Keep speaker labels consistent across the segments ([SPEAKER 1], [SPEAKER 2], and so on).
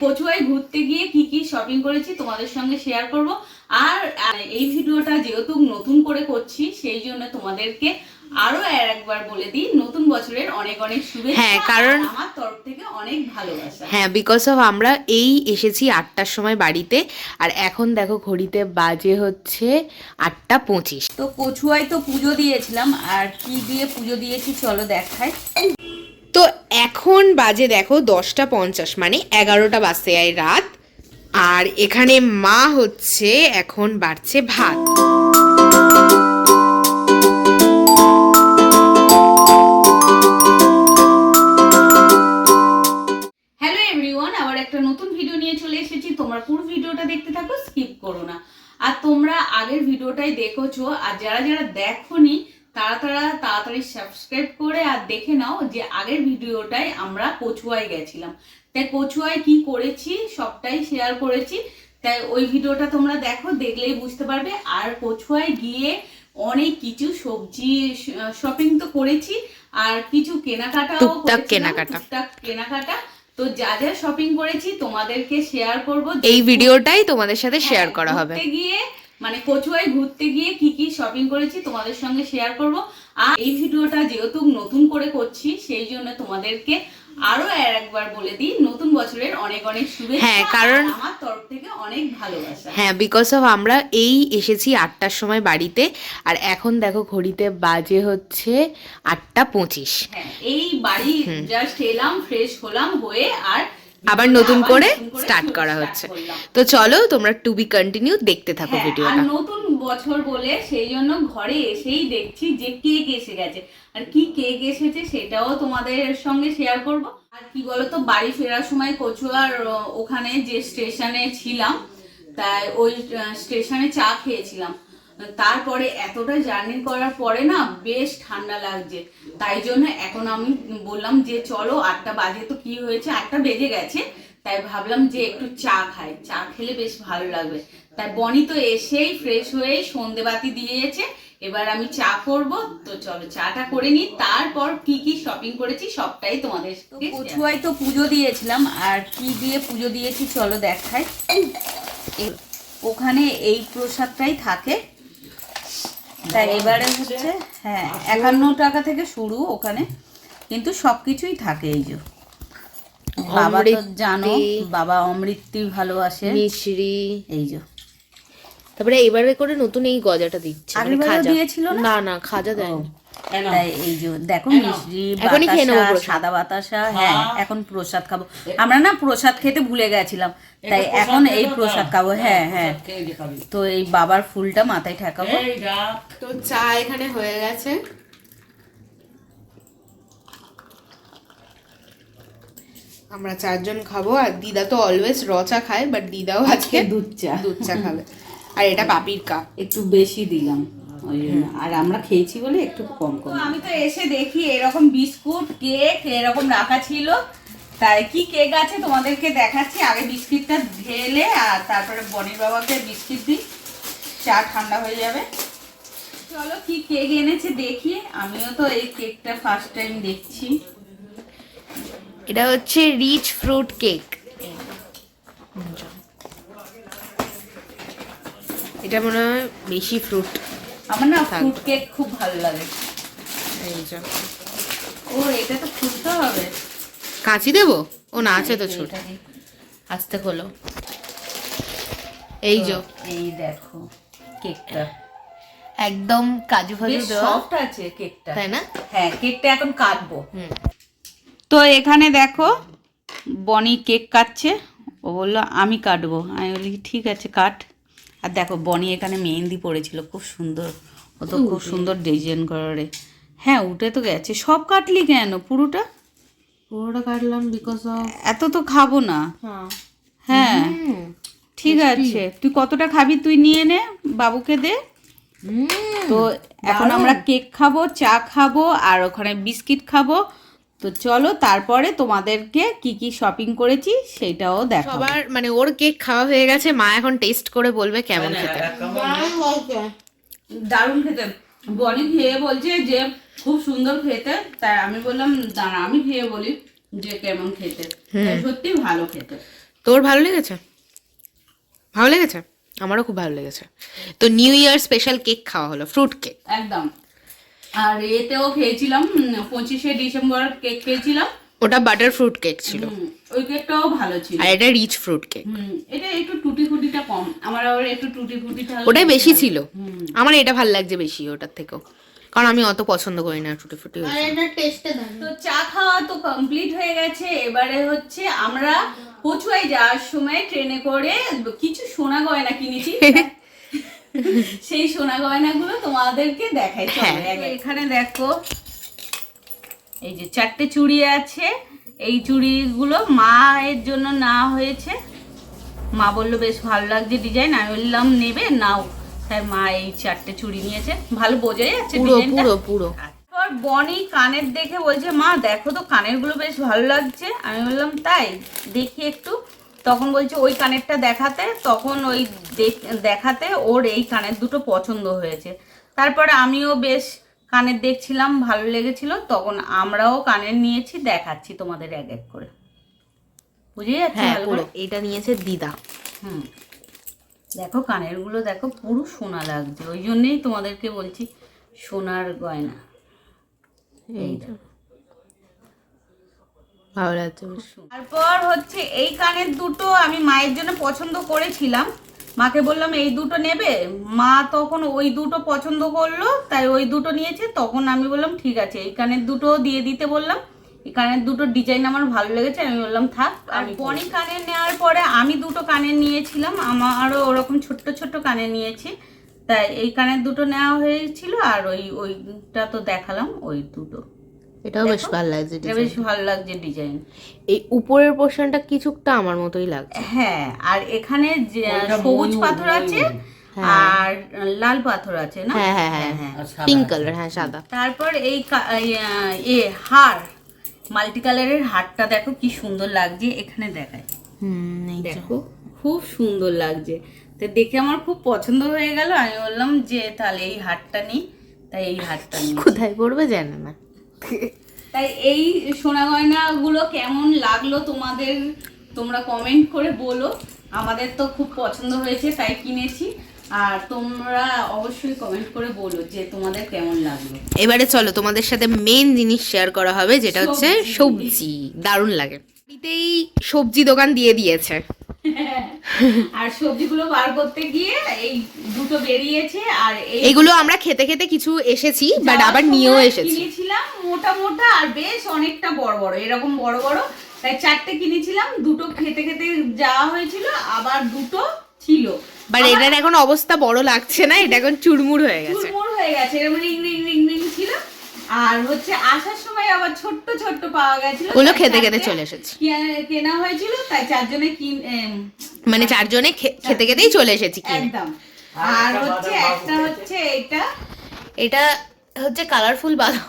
[SPEAKER 1] কচুয়ায় ঘুরতে গিয়ে কি কি শপিং করেছি তোমাদের সঙ্গে শেয়ার করব। আর এই ভিডিওটা যেহেতু নতুন করে করছি সেই জন্য তোমাদেরকে আরও একবার বলে দিই নতুন বছরের অনেক অনেক শুভেচ্ছা
[SPEAKER 2] হ্যাঁ, কারণ-
[SPEAKER 1] আমার তরফ থেকে অনেক ভালোবাসা।
[SPEAKER 2] হ্যাঁ বিকজ অফ আমরা এই এসেছি আটটার সময় বাড়িতে আর এখন দেখো ঘড়িতে বাজে হচ্ছে আটটা পঁচিশ।
[SPEAKER 1] তো কচুয়ায় তো পুজো দিয়েছিলাম আর কি দিয়ে পুজো দিয়েছি চলো দেখাই।
[SPEAKER 2] তো এখন বাজে দেখো দশটা পঞ্চাশ মানে এগারোটা বাজতে যায় রাত। আর এখানে মা হচ্ছে, এখন বাড়ছে ভাত।
[SPEAKER 1] হ্যালো এভরিওয়ান আবার একটা নতুন ভিডিও নিয়ে চলে এসেছি। তোমরা পুরো ভিডিওটা দেখতে থাকো স্কিপ করো না। আর তোমরা আগের ভিডিওটাই দেখেছ। আর যারা যারা দেখোনি তারা তারা তাড়াতাড়ি সাবস্ক্রাইব করে আর দেখে নাও যে আগের ভিডিওটাই আমরা কচুয়ায় গেছিলাম। তাই কচুয়ায় কি করেছি সবটাই শেয়ার করেছি। তাই ওই ভিডিওটা তোমরা দেখো দেখলেই বুঝতে পারবে। আর কচুয়ায় গিয়ে অনেক কিছু সবজি শপিং তো করেছি আর কিছু কেনাকাটাও
[SPEAKER 2] টুকটাক কেনাকাটা।
[SPEAKER 1] টুকটাক কেনাকাটা। তো যা যা শপিং করেছি তোমাদেরকে শেয়ার করব।
[SPEAKER 2] এই ভিডিওটাই তোমাদের সাথে শেয়ার
[SPEAKER 1] হ্যাঁ,
[SPEAKER 2] করা হবে।
[SPEAKER 1] গিয়ে মানে কচুয়ায় ঘুরতে গিয়ে কি কি শপিং করেছি তোমাদের সঙ্গে শেয়ার করব। আর এই ভিডিওটা যেহেতু নতুন করে করছি সেই জন্য তোমাদেরকে আরও একবার বলে দিই নতুন বছরের অনেক অনেক শুভেচ্ছা
[SPEAKER 2] হ্যাঁ, কারণ-
[SPEAKER 1] আমার তরফ থেকে অনেক ভালোবাসা।
[SPEAKER 2] হ্যাঁ বিকজ অফ আমরা এই এসেছি আটটার সময় বাড়িতে আর এখন দেখো ঘড়িতে বাজে হচ্ছে আটটা পঁচিশ।
[SPEAKER 1] হ্যাঁ এই বাড়ি জাস্ট এলাম ফ্রেশ হলাম হয়ে আর
[SPEAKER 2] আবার নতুন করে স্টার্ট করা হচ্ছে। তো চলো তোমরা টু বি কন্টিনিউ দেখতে থাকো
[SPEAKER 1] হ্যাঁ, আর
[SPEAKER 2] ভিডিওটা
[SPEAKER 1] নতুন বছর বলে সেই জন্য ঘরে এসেই দেখছি যে কেক এসে গেছে। আর কি কেক এসেছে সেটাও তোমাদের সঙ্গে শেয়ার করব। আর কি বলতো বাড়ি ফেরার সময় কচুয়ার ওখানে যে স্টেশনে ছিলাম তাই ওই স্টেশনে চা খেয়েছিলাম। তারপরে এতটা জার্নি করার পরে না বেশ ঠান্ডা লাগছে। তাই জন্য এখন আমি বললাম যে চলো আটটা বাজে তো কি হয়েছে? আটটা বেজে গেছে। তাই ভাবলাম যে একটু চা খাই। চা খেলে বেশ ভালো লাগবে। তাই বনি তো এসেই ফ্রেশ হয়ে সন্ধেবাতি দিয়েছে। এবার আমি চা করব। তো চলো চাটা করে নিই। তারপর কি কি শপিং করেছি সবটাই তোমাদের কচুয়ায় তো পুজো দিয়েছিলাম। আর কি দিয়ে পুজো দিয়েছি চলো দেখাই। ওখানে এই প্রসাদটাই থাকে। তাই এবারে হচ্ছে হ্যাঁ একান্ন টাকা থেকে শুরু ওখানে কিন্তু সবকিছুই থাকে এই যে। বাবা তো জানো বাবা অমৃতি ভালোবাসে।
[SPEAKER 2] মিশ্রি
[SPEAKER 1] এই যে।
[SPEAKER 2] তারপরে এবারে করে নতুন এই গজাটা দিচ্ছে মানে
[SPEAKER 1] দিয়েছিল না?
[SPEAKER 2] না না খাজা দেয়নি।
[SPEAKER 1] তাই এই যে দেখো মিষ্টি বাতাসা। সাদা বাতাসা হ্যাঁ এখন প্রসাদ খাব। আমরা না প্রসাদ খেতে ভুলে গেছিলাম তাই এখন এই প্রসাদ খাব হ্যাঁ হ্যাঁ তো এই বাবার ফুলটা মাথায় ঠেকাবো।
[SPEAKER 2] তো চা এখানে হয়ে গেছে। আমরা চারজন খাব আর দিদা তো অলওয়েজ র চা খায় বাট দিদাও আজকে
[SPEAKER 1] দুধ চা।
[SPEAKER 2] দুধ চা খাবে। আর এটা পাপির কাপ।
[SPEAKER 1] একটু বেশি দিলাম। ওই জন্য আর আমরা খেয়েছি বলে একটু কম কম। আমি তো এসে দেখি এরকম বিস্কুট কেক এরকম রাখা ছিল। তাই কি কেক আছে তোমাদেরকে দেখাচ্ছি। আগে বিস্কিটটা ঢেলে আর তারপরে বনির বাবাকে বিস্কিট দিই। চা ঠান্ডা হয়ে যাবে। চলো কি কেক এনেছে দেখি। আমিও তো এই কেকটা ফার্স্ট টাইম দেখছি।
[SPEAKER 2] এটা হচ্ছে রিচ ফ্রুট কেক। এটা মনে হয় বেশি ফ্রুট।
[SPEAKER 1] আমার না ফ্রুট কেক খুব ভালো লাগে।
[SPEAKER 2] এই যে।
[SPEAKER 1] ও এটা তো খুলতে হবে।
[SPEAKER 2] কাঁচি দেবো? ও না আছে তো ছোট। আস্তে খোলো। এই যে।
[SPEAKER 1] এই দেখো কেকটা।
[SPEAKER 2] একদম কাজু দেওয়া।
[SPEAKER 1] সফট আছে কেকটা।
[SPEAKER 2] তাই না?
[SPEAKER 1] হ্যাঁ কেকটা এখন কাটবো।
[SPEAKER 2] হুম।
[SPEAKER 1] তো এখানে দেখো বনি কেক কাটছে। ও বলল আমি কাটবো। আমি বলি ঠিক আছে কাট। আর দেখো বনি এখানে মেহেন্দি পড়েছিল খুব সুন্দর। ও তো খুব সুন্দর ডিজাইন করে হ্যাঁ উঠে তো গেছে। সব কাটলি কেন? পুরোটা?
[SPEAKER 2] পুরোটা কাটলাম বিকজ অফ
[SPEAKER 1] এত তো খাব না।
[SPEAKER 2] হ্যাঁ।
[SPEAKER 1] হ্যাঁ। ঠিক আছে। তুই কতটা খাবি তুই নিয়ে নে বাবুকে দে। তো এখন আমরা কেক খাব চা খাব আর ওখানে বিস্কিট খাব। তো চলো তারপরে তোমাদেরকে কি কি শপিং করেছি সেটাও দেখো
[SPEAKER 2] সবার মানে ওর কেক খাওয়া হয়ে গেছে মা এখন টেস্ট করে বলবে কেমন খেতে।
[SPEAKER 1] দারুণ খেতে। বনি খেয়ে বলছে যে খুব সুন্দর খেতে। তাই আমি বললাম দাঁড়া আমি খেয়ে বলি যে কেমন খেতে। সত্যি ভালো খেতে।
[SPEAKER 2] তোর ভালো লেগেছে? ভালো লেগেছে? আমারও খুব ভালো লেগেছে। তো নিউ ইয়ার স্পেশাল কেক খাওয়া হলো ফ্রুট কেক
[SPEAKER 1] একদম। আর এতেও খেয়েছিলাম পঁচিশে ডিসেম্বর কেক খেয়েছিলাম।
[SPEAKER 2] ওটা বাটার ফ্রুট কেক ছিল।
[SPEAKER 1] ওই কেকটাও ভালো ছিল।
[SPEAKER 2] আর এটা রিচ ফ্রুট কেক
[SPEAKER 1] এটা একটু টুটি ফুটিটা কম। আমার আবার একটু টুটি ফুটিটা
[SPEAKER 2] ওটাই বেশি ছিল। আমার এটা ভালো লাগছে বেশি ওটার থেকেও। কারণ আমি অত পছন্দ করি না টুটি ফুটি
[SPEAKER 3] আর এটা টেস্টে দারুণ।
[SPEAKER 1] তো চা খাওয়া তো কমপ্লিট হয়ে গেছে। এবারে হচ্ছে আমরা কচুয়ায় যাওয়ার সময় ট্রেনে করে কিছু সোনা গয়না কিনেছি। সেই সোনা গয়নাগুলো তোমাদেরকে দেখাই। চলো
[SPEAKER 2] হ্যাঁ।
[SPEAKER 1] এখানে দেখো এই যে চারটে চুড়ি আছে এই চুড়িগুলো মায়ের জন্য না হয়েছে। মা বলল বেশ ভালো লাগছে ডিজাইন আমি বললাম নেবে নাও। তাই মা এই চারটে চুড়ি নিয়েছে। ভালো বোঝা যাচ্ছে
[SPEAKER 2] পুরো পুরো পুরো।
[SPEAKER 1] তারপর বনি কানের দেখে বলছে মা দেখো তো কানেরগুলো বেশ ভালো লাগছে। আমি বললাম তাই? দেখি একটু। তখন বলছে ওই কানেরটা দেখাতে। তখন ওই দেখ- দেখাতে ওর এই কানের দুটো পছন্দ হয়েছে। তারপরে আমিও বেশ কানের দেখছিলাম ভালো লেগেছিল তখন আমরাও কানের নিয়েছি দেখাচ্ছি তোমাদের এক এক করে। বুঝে যাচ্ছে
[SPEAKER 2] হ্যাঁ? এটা নিয়েছে দিদা।
[SPEAKER 1] হুম। দেখো কানেরগুলো দেখো পুরো সোনা লাগছে ওই জন্যেই তোমাদেরকে বলছি সোনার গয়না।
[SPEAKER 2] এইটা ভালো লাগছে।
[SPEAKER 1] তারপর হচ্ছে এই কানের দুটো আমি মায়ের জন্য পছন্দ করেছিলাম। মাকে বললাম এই দুটো নেবে? মা তখন ওই দুটো পছন্দ করল তাই ওই দুটো নিয়েছে। তখন আমি বললাম ঠিক আছে এই কানের দুটো দিয়ে দিতে বললাম। এই কানের দুটো ডিজাইন আমার ভালো লেগেছে। আমি বললাম থাক আর বনি কানের নেওয়ার পরে আমি দুটো কানের নিয়েছিলাম। আমারও ওরকম ছোট্ট ছোট্ট কানের নিয়েছি। তাই এই কানের দুটো নেওয়া হয়েছিল আর ওই ওইটা তো দেখালাম ওই দুটো।
[SPEAKER 2] এটাও বেশ ভালো লাগছে
[SPEAKER 1] এটা বেশ ভালো লাগছে ডিজাইন
[SPEAKER 2] এই উপরের পোর্শনটা কিছুটা আমার মতোই লাগছে।
[SPEAKER 1] হ্যাঁ আর এখানে যে সবুজ পাথর আছে আর লাল পাথর আছে না?
[SPEAKER 2] হ্যাঁ হ্যাঁ হ্যাঁ হ্যাঁ পিঙ্ক কালার হ্যাঁ সাদা।
[SPEAKER 1] তারপর এই এ হার মাল্টি কালারের হারটা দেখো কি সুন্দর লাগছে এখানে দেখায়
[SPEAKER 2] হুম এই
[SPEAKER 1] দেখো খুব সুন্দর লাগছে। তো দেখে আমার খুব পছন্দ হয়ে গেল আমি বললাম যে তাহলে এই হারটা নিই তাই এই হারটা নিই
[SPEAKER 2] কোথায় পড়বে জানে না।
[SPEAKER 1] তাই এই সোনা গয়নাগুলো কেমন লাগল তোমাদের? তোমরা কমেন্ট করে বলো। আমাদের তো খুব পছন্দ হয়েছে তাই কিনেছি। আর তোমরা অবশ্যই কমেন্ট করে বলো যে তোমাদের কেমন লাগল।
[SPEAKER 2] এবারে চলো তোমাদের সাথে মেন জিনিস শেয়ার করা হবে যেটা হচ্ছে সবজি। দারুণ লাগে। বাড়িতেই সবজি দোকান দিয়ে দিয়েছে।
[SPEAKER 1] আর সবজিগুলো বার করতে গিয়ে এই দুটো বেরিয়েছে আর এই
[SPEAKER 2] এগুলো আমরা খেতে খেতে কিছু এসেছি বাট আবার নিয়েও এসেছি।
[SPEAKER 1] কিনেছিলাম মোটা মোটা আর বেশ অনেকটা বড় বড় এরকম বড় বড়। তাই চারটে কিনেছিলাম দুটো খেতে খেতে যাওয়া হয়েছিল আবার দুটো ছিল।
[SPEAKER 2] বাট এটার এখন অবস্থা বড় লাগছে না এটা এখন চুরমুর হয়ে গেছে।
[SPEAKER 1] চুরমুর হয়ে গেছে এরকম রিং ছিল আর হচ্ছে আসার সময় আবার ছোট্ট ছোট্ট পাওয়া গেছিল
[SPEAKER 2] ওগুলো খেতে খেতে চলে এসেছি।
[SPEAKER 1] কেনা- কেনা হয়েছিল তাই চারজনে কিন
[SPEAKER 2] মানে চারজনে খেতে খেতেই চলে এসেছি
[SPEAKER 1] একদম। আর হচ্ছে একটা হচ্ছে এটা।
[SPEAKER 2] এটা হচ্ছে কালারফুল বাদাম।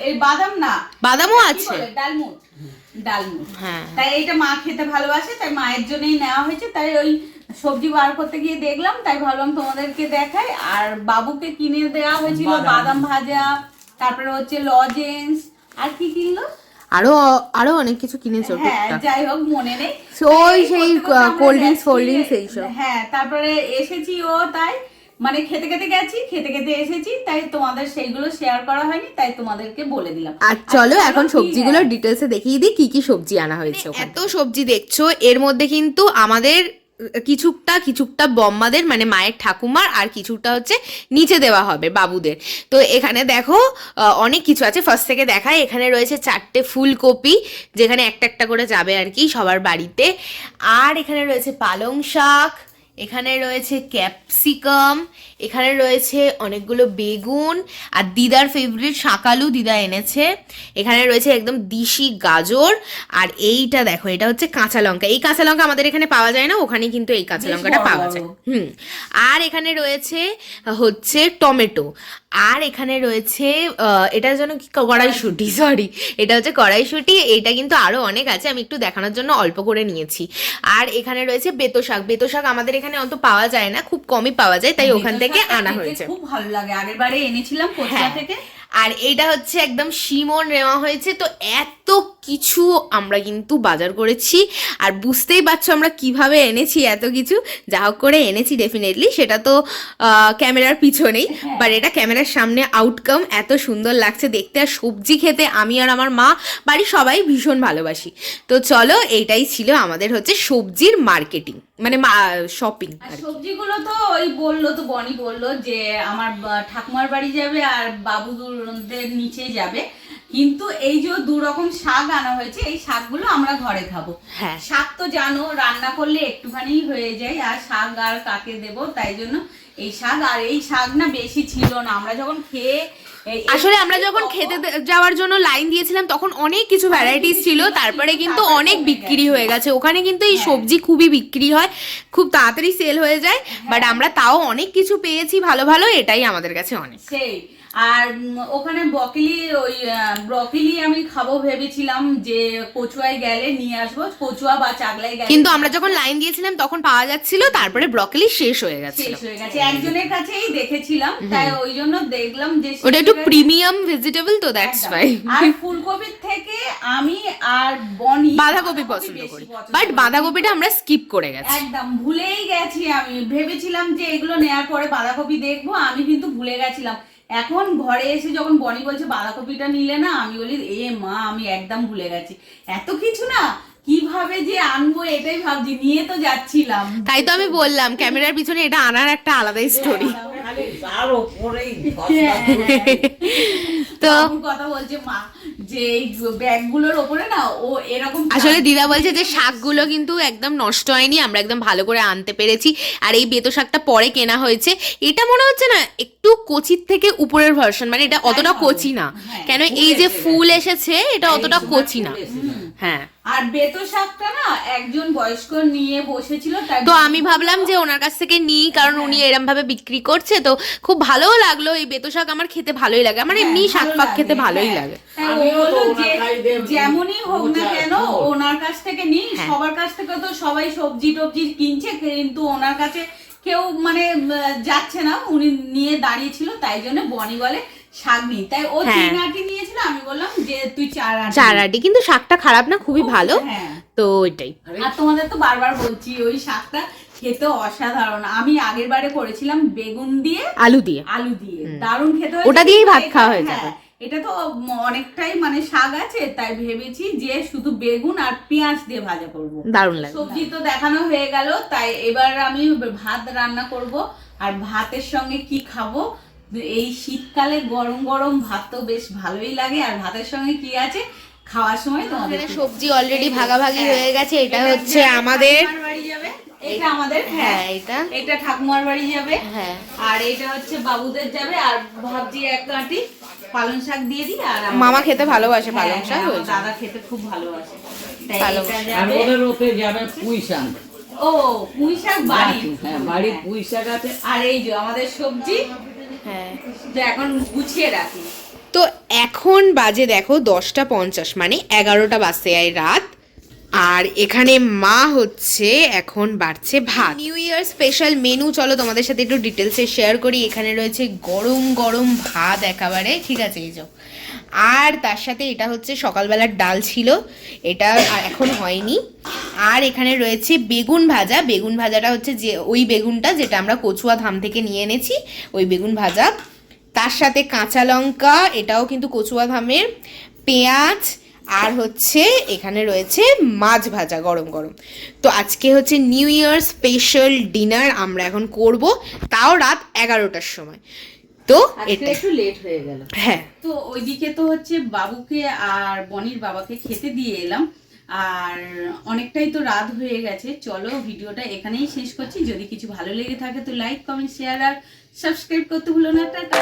[SPEAKER 1] এই বাদাম না।
[SPEAKER 2] বাদামও আছে?
[SPEAKER 1] ডালমুট। ডালমুট।
[SPEAKER 2] হ্যাঁ।
[SPEAKER 1] তাই এটা মা খেতে ভালোবাসে তাই মায়ের জন্যই নেওয়া হয়েছে। তাই ওই সবজি বার করতে গিয়ে দেখলাম তাই ভাবলাম তোমাদেরকে দেখাই। আর বাবুকে কিনে দেওয়া হয়েছিল বাদাম ভাজা তারপরে হচ্ছে লজেন্স আর কি কিনলো?
[SPEAKER 2] আরও আরও অনেক কিছু কিনেছো
[SPEAKER 1] হ্যাঁ যাই হোক মনে নেই।
[SPEAKER 2] ওই সেই, কোল্ড
[SPEAKER 1] যাচ্ছি,
[SPEAKER 2] fold drinks এইসব।
[SPEAKER 1] হ্যাঁ তারপরে এসেছি ও তাই মানে খেতে খেতে গেছি খেতে খেতে এসেছি তাই তোমাদের সেইগুলো শেয়ার করা হয়নি তাই তোমাদেরকে বলে দিলাম।
[SPEAKER 2] আর চলো এখন
[SPEAKER 1] কি
[SPEAKER 2] সবজিগুলো
[SPEAKER 1] হ্যাঁ?
[SPEAKER 2] ডিটেলসে দেখিয়ে দিই কি কি সবজি আনা হয়েছে এত সবজি দেখছ এর মধ্যে কিন্তু আমাদের কিছুটা কিছুটা বম্মাদের মানে মায়ের ঠাকুমার, আর কিছুটা হচ্ছে নিচে দেওয়া হবে বাবুদের। তো এখানে দেখো অনেক কিছু আছে। ফার্স্ট থেকে দেখায়, এখানে রয়েছে চারটে ফুলকপি, যেখানে একটা একটা করে যাবে আর কি সবার বাড়িতে। আর এখানে রয়েছে পালং শাক, এখানে রয়েছে ক্যাপসিকাম এখানে রয়েছে অনেকগুলো বেগুন আর দিদার ফেভারিট শাকালু দিদা এনেছে। এখানে রয়েছে একদম দিশি গাজর আর এইটা দেখো এটা হচ্ছে কাঁচা লঙ্কা। এই কাঁচা লঙ্কা আমাদের এখানে পাওয়া যায় না ওখানে কিন্তু এই কাঁচা লঙ্কাটা পাওয়া যায়। হুম আর এখানে রয়েছে হচ্ছে টমেটো। আর এখানে রয়েছে এটা যেন কি কড়াইশুটি সরি এটা হচ্ছে কড়াইশুটি এটা কিন্তু আরও অনেক আছে আমি একটু দেখানোর জন্য অল্প করে নিয়েছি। আর এখানে রয়েছে বেতো শাক। বেতো শাক আমাদের এখানে অত পাওয়া যায় না খুব কমই পাওয়া যায় তাই ওখান
[SPEAKER 1] বেতো
[SPEAKER 2] থেকে আনা হয়েছে।
[SPEAKER 1] খুব ভালো লাগে। আগের বারে এনেছিলাম কোথা
[SPEAKER 2] হ্যাঁ।
[SPEAKER 1] থেকে।
[SPEAKER 2] আর এটা হচ্ছে একদম শিমন নেওয়া হয়েছে। তো এত কিছু আমরা কিন্তু বাজার করেছি। আর বুঝতেই পারছ আমরা কীভাবে এনেছি এত কিছু? যা হোক করে এনেছি ডেফিনেটলি সেটা তো ক্যামেরার পিছনেই। বাট এটা ক্যামেরার সামনে আউটকাম এত সুন্দর লাগছে দেখতে। আর সবজি খেতে আমি আর আমার মা বাড়ি সবাই ভীষণ ভালোবাসি। তো চলো এইটাই ছিল আমাদের হচ্ছে সবজির মার্কেটিং মানে শপিং
[SPEAKER 1] সবজিগুলো তো ওই বলল তো বনি বলল যে আমার ঠাকুমার বাড়ি যাবে আর বাবুদের নিচে যাবে। কিন্তু এই যে দু রকম শাক আনা হয়েছে এই শাকগুলো আমরা ঘরে খাব।
[SPEAKER 2] হ্যাঁ।
[SPEAKER 1] শাক তো জানো রান্না করলে একটুখানি হয়ে যায় আর শাক আর কাকে দেব তাই জন্য এই শাক। আর এই শাক না বেশি ছিল না আমরা যখন খেয়ে
[SPEAKER 2] আসলে আমরা যখন খেতে যাওয়ার জন্য লাইন দিয়েছিলাম তখন অনেক কিছু ভ্যারাইটিস ছিল তারপরে কিন্তু অনেক বিক্রি হয়ে গেছে। ওখানে কিন্তু এই সবজি খুবই বিক্রি হয় খুব তাড়াতাড়ি সেল হয়ে যায় বাট আমরা তাও অনেক কিছু পেয়েছি ভালো ভালো এটাই আমাদের কাছে অনেক।
[SPEAKER 1] সেই। আর ওখানে বকলি ওই ব্রকলি আমি খাব ভেবেছিলাম যে কচুয়ায় গেলে নিয়ে আসব কচুয়া বা চাগলায় গেলে
[SPEAKER 2] কিন্তু আমরা যখন লাইন দিয়েছিলাম তখন পাওয়া যাচ্ছিল তারপরে ব্রকলি শেষ হয়ে গেছিল।
[SPEAKER 1] শেষ হয়ে গেছে। একজনের কাছেই দেখেছিলাম তাই ওই জন্য দেখলাম যে
[SPEAKER 2] ওটা একটু প্রিমিয়াম ভেজিটেবল তো দ্যাটস। ওয়াই
[SPEAKER 1] আর ফুলকপির থেকে আমি আর বনি
[SPEAKER 2] বাঁধাকপি পছন্দ করি। বাট বাঁধাকপিটা আমরা স্কিপ করে গেছি।
[SPEAKER 1] একদম ভুলেই গেছি আমি। ভেবেছিলাম যে এগুলো নেয়ার পরে বাঁধাকপি দেখব আমি কিন্তু ভুলে গেছিলাম। এখন ঘরে এসে যখন বনি বলছে বাঁধাকপিটা নিলে না আমি বলি এ মা আমি একদম ভুলে গেছি। এত কিছু না কীভাবে যে আনব এটাই ভাবছি নিয়ে তো যাচ্ছিলাম।
[SPEAKER 2] তাই তো আমি বললাম ক্যামেরার পিছনে এটা আনার একটা আলাদাই স্টোরি
[SPEAKER 3] তার ওপরেই
[SPEAKER 2] তো
[SPEAKER 1] কথা বলছে মা যে এই ব্যাগগুলোর ওপরে না ও এরকম
[SPEAKER 2] আসলে দিদা বলছে যে শাকগুলো কিন্তু একদম নষ্ট হয়নি আমরা একদম ভালো করে আনতে পেরেছি। আর এই বেতো শাকটা পরে কেনা হয়েছে। এটা মনে হচ্ছে না একটু কচির থেকে উপরের ভার্সন মানে এটা অতটা কচি না।
[SPEAKER 1] হ্যাঁ,
[SPEAKER 2] কেন এই যে ফুল এসেছে এটা অতটা কচি না। হ্যাঁ।
[SPEAKER 1] আর বেতো শাকটা না একজন বয়স্ক নিয়ে বসেছিল
[SPEAKER 2] তো আমি ভাবলাম যে ওনার কাছ থেকে নিই কারণ উনি এরম ভাবে বিক্রি করছে তো খুব ভালোও লাগল। এই বেতো শাক আমার খেতে ভালোই লাগে। আমার এমনি
[SPEAKER 1] হ্যাঁ,
[SPEAKER 2] শাক
[SPEAKER 1] ভালো
[SPEAKER 2] ফাক
[SPEAKER 1] লাগে,
[SPEAKER 2] খেতে ভালোই
[SPEAKER 1] হ্যাঁ।
[SPEAKER 2] লাগে।
[SPEAKER 1] যেমনই হোক না কেন ওনার কাছ থেকে নিই।
[SPEAKER 2] হ্যাঁ।
[SPEAKER 1] সবার কাছ থেকে তো সবাই সবজি টবজি কিনছে কিন্তু ওনার কাছে কেউ মানে যাচ্ছে না। উনি নিয়ে দাঁড়িয়েছিল তাই জন্য বনি বলে শাক নিই। তাই ও
[SPEAKER 2] হ্যাঁ।
[SPEAKER 1] তিন আটি নিয়েছিল আমি বললাম যে তুই চার আটি
[SPEAKER 2] চার আটি কিন্তু শাকটা খারাপ না খুবই ভালো।
[SPEAKER 1] হ্যাঁ।
[SPEAKER 2] তো ওইটাই।
[SPEAKER 1] আর। তোমাদের তো বারবার বলছি ওই শাকটা খেতে অসাধারণ। আমি আগের বারে করেছিলাম বেগুন দিয়ে
[SPEAKER 2] আলু দিয়ে।
[SPEAKER 1] আলু দিয়ে। দারুণ খেতে
[SPEAKER 2] ওটা দিয়েই ভাত খাওয়া
[SPEAKER 1] এটা-
[SPEAKER 2] হয়ে যাবে।
[SPEAKER 1] হ্যাঁ, এটা তো অনেকটাই মানে শাক আছে তাই ভেবেছি যে শুধু বেগুন আর পেঁয়াজ দিয়ে ভাজা করব।
[SPEAKER 2] দারুণ লাগে
[SPEAKER 1] সবজি তো দেখানো হয়ে গেল তাই এবার আমি ভাত রান্না করব। আর ভাতের সঙ্গে কি খাব এই শীতকালে গরম গরম ভাত তো বেশ ভালোই লাগে। আর ভাতের সঙ্গে কি আছে? খাওয়ার সময় তোমাদের
[SPEAKER 2] সবজি অলরেডি ভাগাভাগি
[SPEAKER 1] হ্যাঁ।
[SPEAKER 2] হয়ে গেছে এটা হচ্ছে আমাদের
[SPEAKER 1] বাড়ি যাবে। এটা আমাদের
[SPEAKER 2] হ্যাঁ
[SPEAKER 1] হ্যাঁ
[SPEAKER 2] এটা।
[SPEAKER 1] এটা ঠাকুমার বাড়ি যাবে।
[SPEAKER 2] হ্যাঁ।
[SPEAKER 1] আর এটা হচ্ছে বাবুদের যাবে। আর ভাবছি এক কাটি পালং শাক দিয়ে দিই আর
[SPEAKER 2] মামা খেতে ভালোবাসে
[SPEAKER 1] হ্যাঁ,
[SPEAKER 2] পালং শাক
[SPEAKER 1] হ্যাঁ,
[SPEAKER 2] হয়েছে
[SPEAKER 1] দাদা খেতে খুব ভালোবাসে। তাই
[SPEAKER 2] ভালোবাসে।
[SPEAKER 1] এটা
[SPEAKER 3] আর
[SPEAKER 1] যাবে
[SPEAKER 3] ওদের ওতে যাবে পুঁই শাক।
[SPEAKER 1] ও পুঁই শাক বাড়ি
[SPEAKER 3] হ্যাঁ বাড়ির পুঁই শাক আছে।
[SPEAKER 1] আর এই যে আমাদের সবজি
[SPEAKER 2] হ্যাঁ।
[SPEAKER 1] তো এখন গুছিয়ে রাখি।
[SPEAKER 2] তো এখন বাজে দেখো দশটা পঞ্চাশ মানে এগারোটা বাজতে আয় রাত। আর এখানে মা হচ্ছে এখন বাড়ছে ভাত। নিউ ইয়ার স্পেশাল মেনু চলো তোমাদের সাথে একটু ডিটেলসে শেয়ার করি। এখানে রয়েছে গরম গরম ভাত একেবারে ঠিক আছে এই যে। আর তার সাথে এটা হচ্ছে সকালবেলার ডাল ছিল। এটা এখন হয়নি। আর এখানে রয়েছে বেগুন ভাজা। বেগুন ভাজাটা হচ্ছে যে, ওই বেগুনটা যেটা আমরা কচুয়া ধাম থেকে নিয়ে এনেছি, ওই বেগুন ভাজা। তার সাথে কাঁচা লঙ্কা, এটাও কিন্তু কচুয়া ধামের। পেঁয়াজ, আর হচ্ছে এখানে রয়েছে মাছ ভাজা গরম গরম। তো আজকে হচ্ছে নিউ ইয়ার স্পেশাল ডিনার আমরা এখন করব, তাও রাত এগারোটার সময়। তো এটা
[SPEAKER 1] একটু লেট হয়ে গেল।
[SPEAKER 2] হ্যাঁ।
[SPEAKER 1] তো ওইদিকে তো হচ্ছে বাবুকে আর বনির বাবাকে খেতে দিয়ে এলাম। আর অনেকটাই তো রাত হয়ে গেছে। চলো ভিডিওটা এখানেই শেষ করছি। যদি কিছু ভালো লেগে থাকে তো লাইক কমেন্ট শেয়ার আর সাবস্ক্রাইব করতে ভুলো না। টাটা।